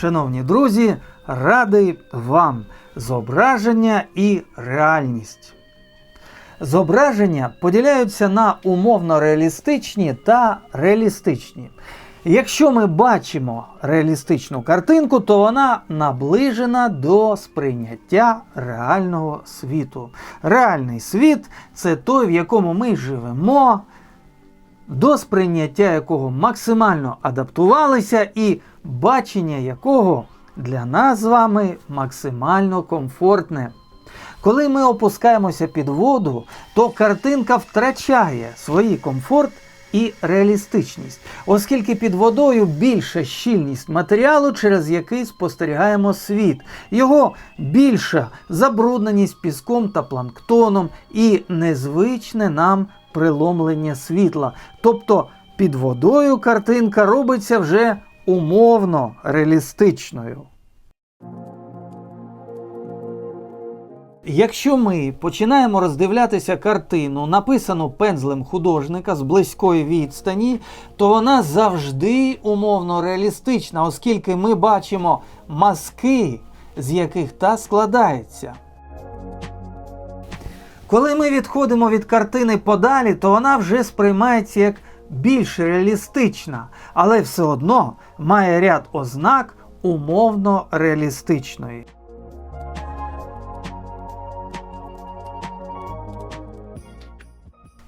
Шановні друзі, радий вам зображення і реальність. Зображення поділяються на умовно реалістичні та реалістичні. Якщо ми бачимо реалістичну картинку, то вона наближена до сприйняття реального світу. Реальний світ це той, в якому ми живемо, до сприйняття якого максимально адаптувалися, і бачення якого для нас з вами максимально комфортне. Коли ми опускаємося під воду, то картинка втрачає свій комфорт і реалістичність, оскільки під водою більша щільність матеріалу, через який спостерігаємо світ, його більша забрудненість піском та планктоном і незвичне нам приломлення світла. Тобто під водою картинка робиться вже умовно реалістичною. Якщо ми починаємо роздивлятися картину, написану пензлем художника з близької відстані, то вона завжди умовно реалістична, оскільки ми бачимо мазки, з яких та складається. Коли ми відходимо від картини подалі, то вона вже сприймається як більш реалістична, але все одно має ряд ознак умовно реалістичної.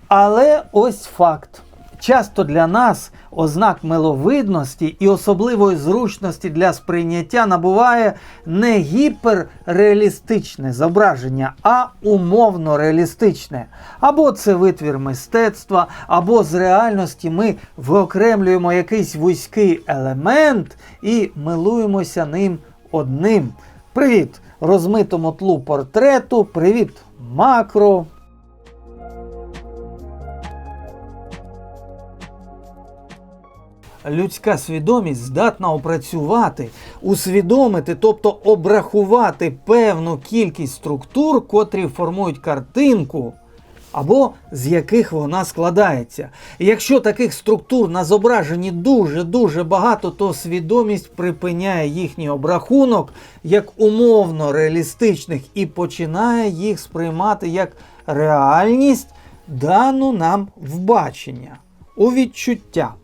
Але ось факт. Часто для нас ознак миловидності і особливої зручності для сприйняття набуває не гіперреалістичне зображення, а умовно реалістичне. Або це витвір мистецтва, або з реальності ми виокремлюємо якийсь вузький елемент і милуємося ним одним. Привіт розмитому тлу портрету, привіт макро. Людська свідомість здатна опрацювати, усвідомити, тобто обрахувати певну кількість структур, котрі формують картинку, або з яких вона складається. І якщо таких структур на зображенні дуже-дуже багато, то свідомість припиняє їхній обрахунок як умовно реалістичних і починає їх сприймати як реальність, дану нам в бачення, у відчуття.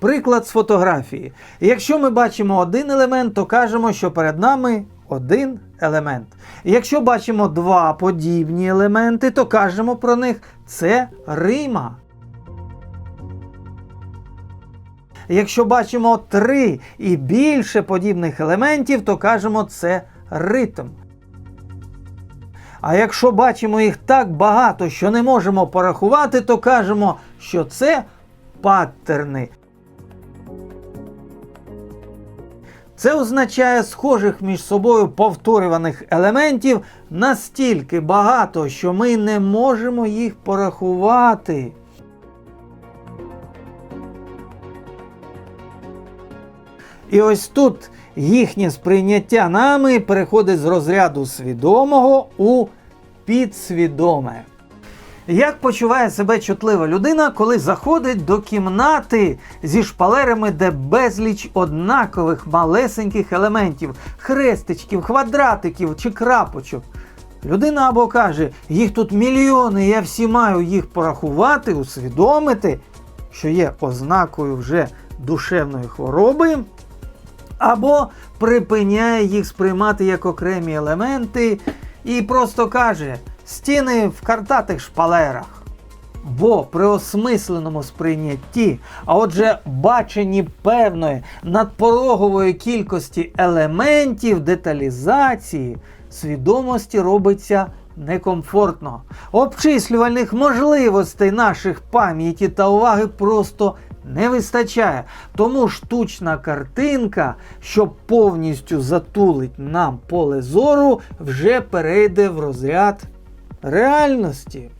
Приклад з фотографії. Якщо ми бачимо один елемент, то кажемо, що перед нами один елемент. Якщо бачимо два подібні елементи, то кажемо про них це Рима. Якщо бачимо три і більше подібних елементів, то кажемо це ритм. А якщо бачимо їх так багато, що не можемо порахувати, то кажемо, що це паттерни. Це означає схожих між собою повторюваних елементів настільки багато, що ми не можемо їх порахувати. І ось тут їхнє сприйняття нами переходить з розряду свідомого у підсвідоме. Як почуває себе чутлива людина, коли заходить до кімнати зі шпалерами, де безліч однакових малесеньких елементів, хрестичків, квадратиків чи крапочок? Людина або каже, їх тут мільйони, я всі маю їх порахувати, усвідомити, що є ознакою вже душевної хвороби, або припиняє їх сприймати як окремі елементи і просто каже, стіни в картатих шпалерах. Бо при осмисленому сприйнятті, а отже, баченні певної надпорогової кількості елементів деталізації, свідомості робиться некомфортно. Обчислювальних можливостей наших пам'яті та уваги просто не вистачає. Тому штучна картинка, що повністю затулить нам поле зору, вже перейде в розряд реальності.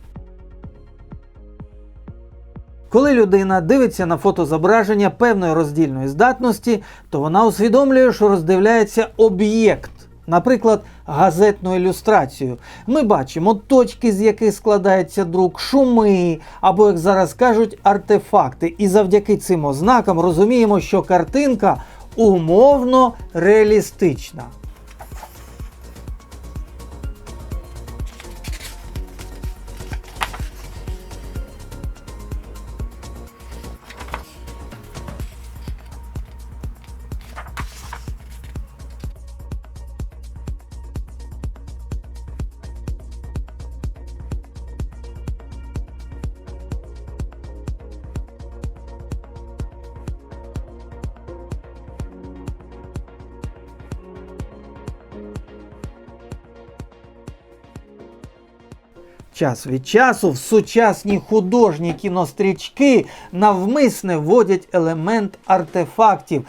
Коли людина дивиться на фотозображення певної роздільної здатності, то вона усвідомлює, що роздивляється об'єкт, наприклад, газетну ілюстрацію. Ми бачимо точки, з яких складається друк, шуми, або, як зараз кажуть, артефакти. І завдяки цим ознакам розуміємо, що картинка умовно реалістична. Час від часу в сучасні художні кінострічки навмисне вводять елемент артефактів.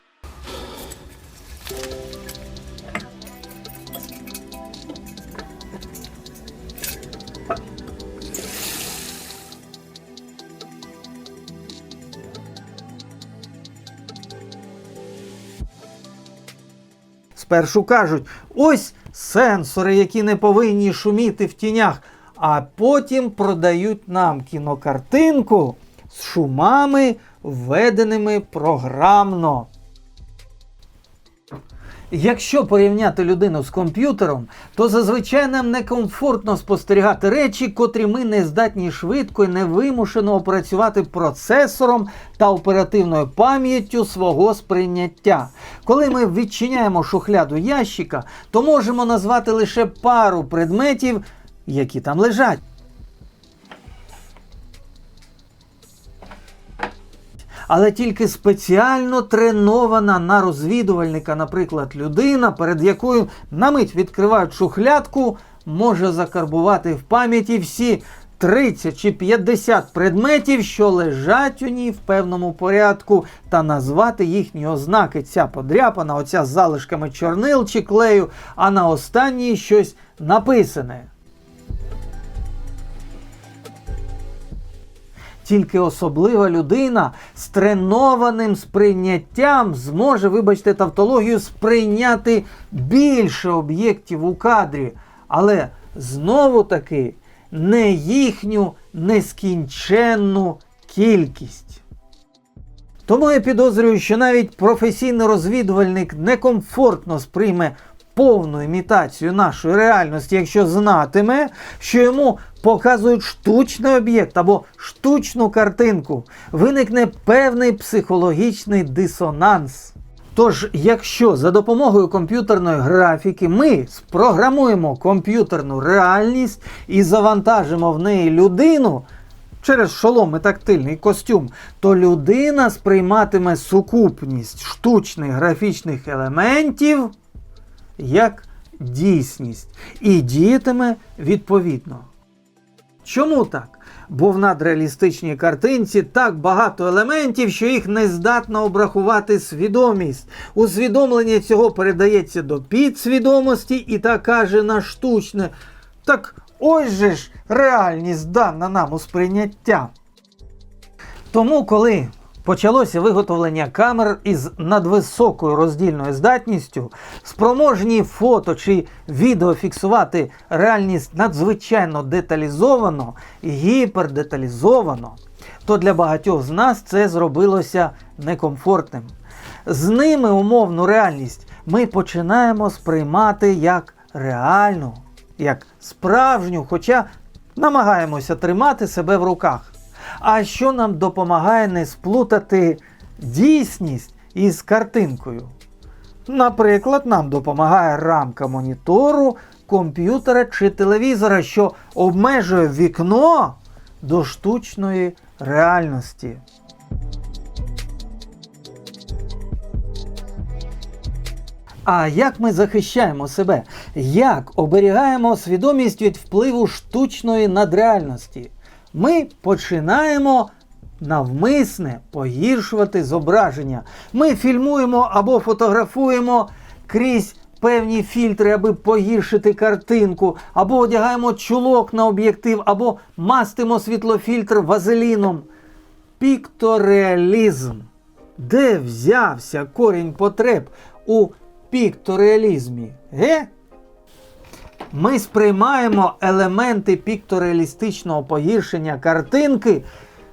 Спершу кажуть, ось сенсори, які не повинні шуміти в тінях, а потім продають нам кінокартинку з шумами, введеними програмно. Якщо порівняти людину з комп'ютером, то зазвичай нам некомфортно спостерігати речі, котрі ми не здатні швидко і невимушено опрацювати процесором та оперативною пам'яттю свого сприйняття. Коли ми відчиняємо шухляду ящика, то можемо назвати лише пару предметів, які там лежать. Але тільки спеціально тренована на розвідувальника, наприклад, людина, перед якою на мить відкривають шухлядку, може закарбувати в пам'яті всі 30 чи 50 предметів, що лежать у ній в певному порядку, та назвати їхні ознаки. Ця подряпана, оця з залишками чорнил чи клею, а на останній щось написане. Тільки особлива людина з тренованим сприйняттям зможе, вибачте, тавтологію, сприйняти більше об'єктів у кадрі, але знову таки не їхню нескінченну кількість. Тому я підозрюю, що навіть професійний розвідувальник некомфортно сприйме повну імітацію нашої реальності, якщо знатиме, що йому показують штучний об'єкт або штучну картинку, виникне певний психологічний дисонанс. Тож, якщо за допомогою комп'ютерної графіки ми спрограмуємо комп'ютерну реальність і завантажимо в неї людину через шолом і тактильний костюм, то людина сприйматиме сукупність штучних графічних елементів як дійсність і діятиме відповідно. Чому так? Бо в надреалістичній картинці так багато елементів, що їх не здатна обрахувати свідомість. Усвідомлення цього передається до підсвідомості і так каже на штучне. Так ось же ж реальність дана нам у сприйняття. Тому, коли почалося виготовлення камер із надвисокою роздільною здатністю, спроможні фото чи відео фіксувати реальність надзвичайно деталізовано і гіпердеталізовано, то для багатьох з нас це зробилося некомфортним. З ними умовну реальність ми починаємо сприймати як реальну, як справжню, хоча намагаємося тримати себе в руках. А що нам допомагає не сплутати дійсність із картинкою? Наприклад, нам допомагає рамка монітору, комп'ютера чи телевізора, що обмежує вікно до штучної реальності. А як ми захищаємо себе? Як оберігаємо свідомість від впливу штучної надреальності? Ми починаємо навмисне погіршувати зображення. Ми фільмуємо або фотографуємо крізь певні фільтри, аби погіршити картинку, або одягаємо чулок на об'єктив, або мастимо світлофільтр вазеліном. Піктореалізм. Де взявся корінь потреб у піктореалізмі? Ге? Ми сприймаємо елементи піктореалістичного погіршення картинки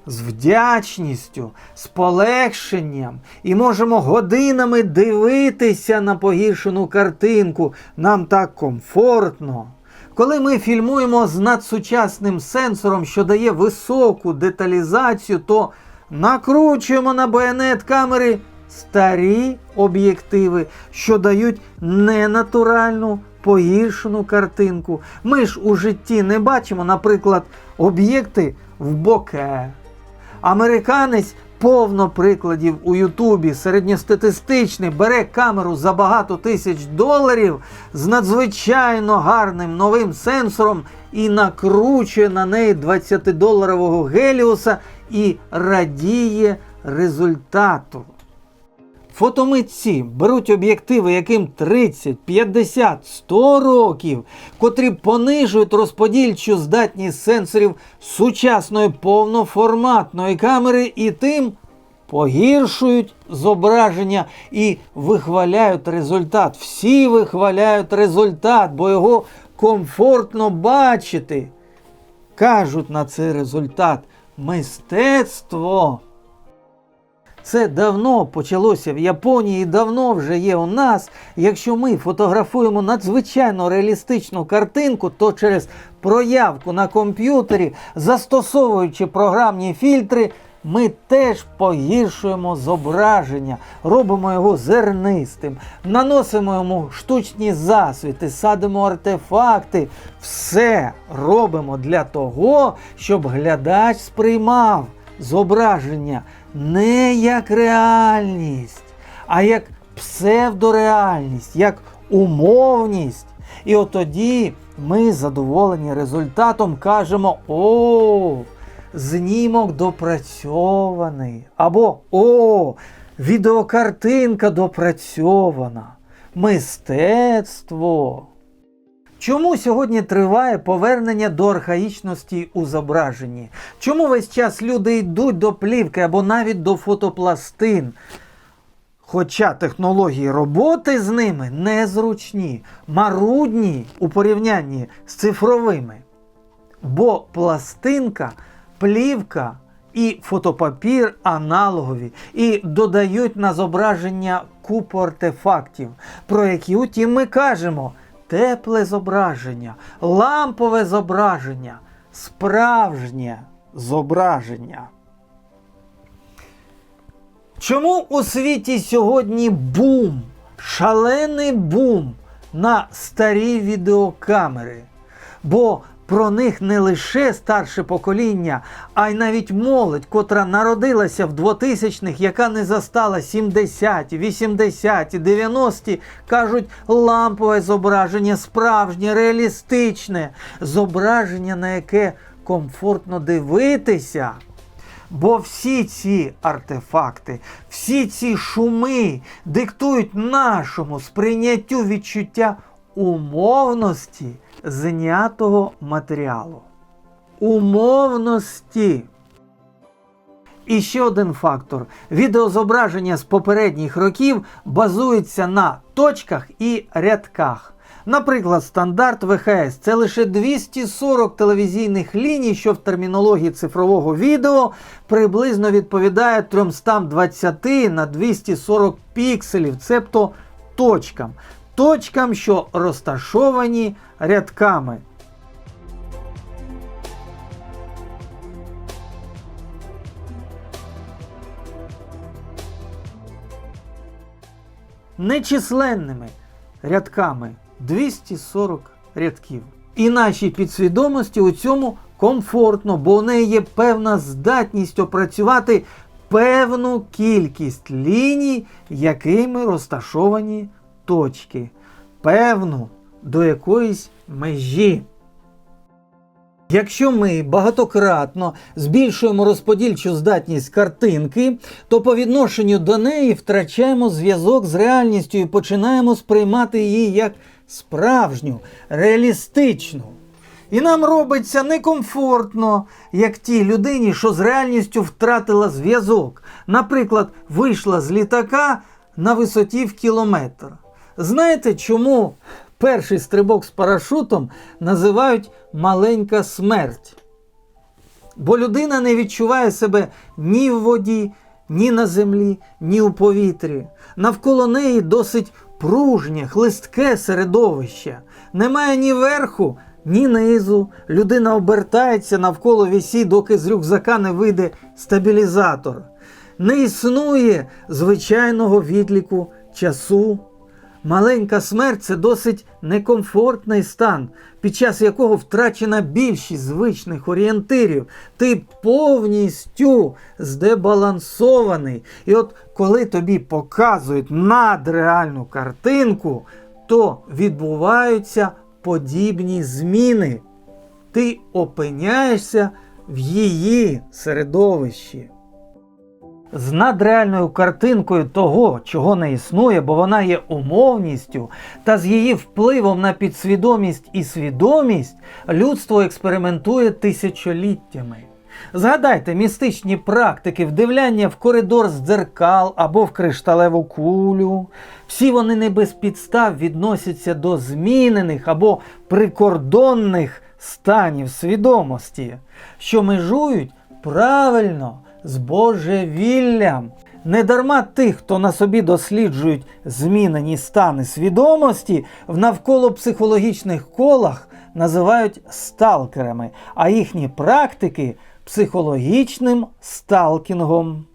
з вдячністю, з полегшенням і можемо годинами дивитися на погіршену картинку. Нам так комфортно. Коли ми фільмуємо з надсучасним сенсором, що дає високу деталізацію, то накручуємо на байонет камери старі об'єктиви, що дають ненатуральну погіршену картинку. Ми ж у житті не бачимо, наприклад, об'єкти в боке. Американець повно прикладів у Ютубі середньостатистичний бере камеру за багато тисяч доларів з надзвичайно гарним новим сенсором і накручує на неї 20-доларового геліуса і радіє результату. Фотомитці беруть об'єктиви, яким 30, 50, 100 років, котрі понижують розподільчу здатність сенсорів сучасної повноформатної камери і тим погіршують зображення і вихваляють результат. Всі вихваляють результат, бо його комфортно бачити. Кажуть на цей результат мистецтво. Це давно почалося в Японії, давно вже є у нас. Якщо ми фотографуємо надзвичайно реалістичну картинку, то через проявку на комп'ютері, застосовуючи програмні фільтри, ми теж погіршуємо зображення, робимо його зернистим, наносимо йому штучні засвіти, садимо артефакти. Все робимо для того, щоб глядач сприймав зображення не як реальність, а як псевдореальність, як умовність. І от тоді ми задоволені результатом кажемо: о, знімок допрацьований. Або о, відеокартинка допрацьована. Мистецтво. Чому сьогодні триває повернення до архаїчності у зображенні? Чому весь час люди йдуть до плівки або навіть до фотопластин? Хоча технології роботи з ними незручні, марудні у порівнянні з цифровими. Бо пластинка, плівка і фотопапір аналогові і додають на зображення купу артефактів, про які утім ми кажемо тепле зображення, лампове зображення, справжнє зображення. Чому у світі сьогодні бум, шалений бум на старі відеокамери? Бо про них не лише старше покоління, а й навіть молодь, котра народилася в 2000-х, яка не застала 70-ті, 80-ті, 90-ті, кажуть, лампове зображення, справжнє, реалістичне, зображення, на яке комфортно дивитися. Бо всі ці артефакти, всі ці шуми диктують нашому сприйняттю відчуття умовності знятого матеріалу. Умовності. І ще один фактор. Відеозображення з попередніх років базується на точках і рядках. Наприклад, стандарт ВХС це лише 240 телевізійних ліній, що в термінології цифрового відео приблизно відповідає 320 на 240 пікселів, цебто точкам. Точкам, що розташовані рядками. Нечисленними рядками 240 рядків. І нашій підсвідомості у цьому комфортно, бо у неї є певна здатність опрацювати певну кількість ліній, якими розташовані точки. Певну до якоїсь межі. Якщо ми багатократно збільшуємо розподільчу здатність картинки, то по відношенню до неї втрачаємо зв'язок з реальністю і починаємо сприймати її як справжню, реалістичну. І нам робиться некомфортно, як тій людині, що з реальністю втратила зв'язок. Наприклад, вийшла з літака на висоті в кілометр. Знаєте, чому перший стрибок з парашутом називають маленька смерть. Бо людина не відчуває себе ні в воді, ні на землі, ні у повітрі. Навколо неї досить пружнє, хлистке середовище. Немає ні верху, ні низу. Людина обертається навколо вісі, доки з рюкзака не вийде стабілізатор. Не існує звичайного відліку часу. Маленька смерть це досить некомфортний стан, під час якого втрачена більшість звичних орієнтирів. Ти повністю здебалансований. І от коли тобі показують надреальну картинку, то відбуваються подібні зміни. Ти опиняєшся в її середовищі з надреальною картинкою того, чого не існує, бо вона є умовністю, та з її впливом на підсвідомість і свідомість людство експериментує тисячоліттями. Згадайте містичні практики вдивляння в коридор з дзеркал або в кришталеву кулю. Всі вони не без підстав відносяться до змінених або прикордонних станів свідомості, що межують правильно з божевіллям. Недарма тих, хто на собі досліджують змінені стани свідомості, в навколо психологічних колах називають сталкерами, а їхні практики психологічним сталкінгом.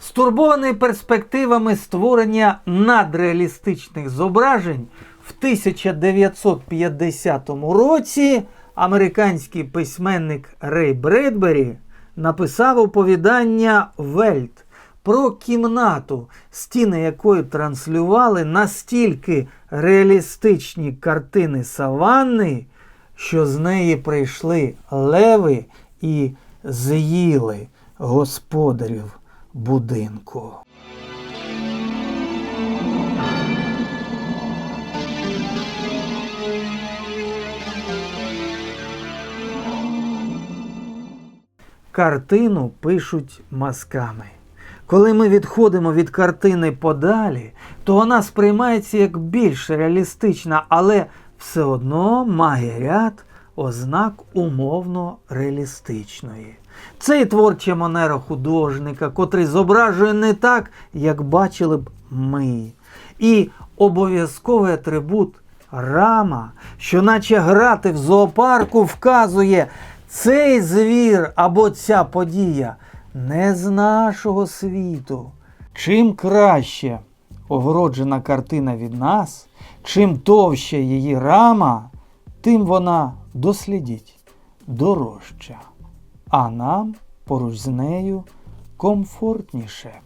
Стурбований перспективами створення надреалістичних зображень в 1950 році американський письменник Рей Бредбері написав оповідання Вельт про кімнату, стіни якої транслювали настільки реалістичні картини саванни, що з неї прийшли леви і з'їли господарів будинку. Картину пишуть мазками. Коли ми відходимо від картини подалі, то вона сприймається як більш реалістична, але все одно має ряд ознак умовно реалістичної. Це і творча манера художника, котрий зображує не так, як бачили б ми. І обов'язковий атрибут рама, що наче грати в зоопарку вказує, цей звір або ця подія не з нашого світу. Чим краще огороджена картина від нас, чим товща її рама, тим вона дослідіть дорожча, а нам поруч з нею комфортніше.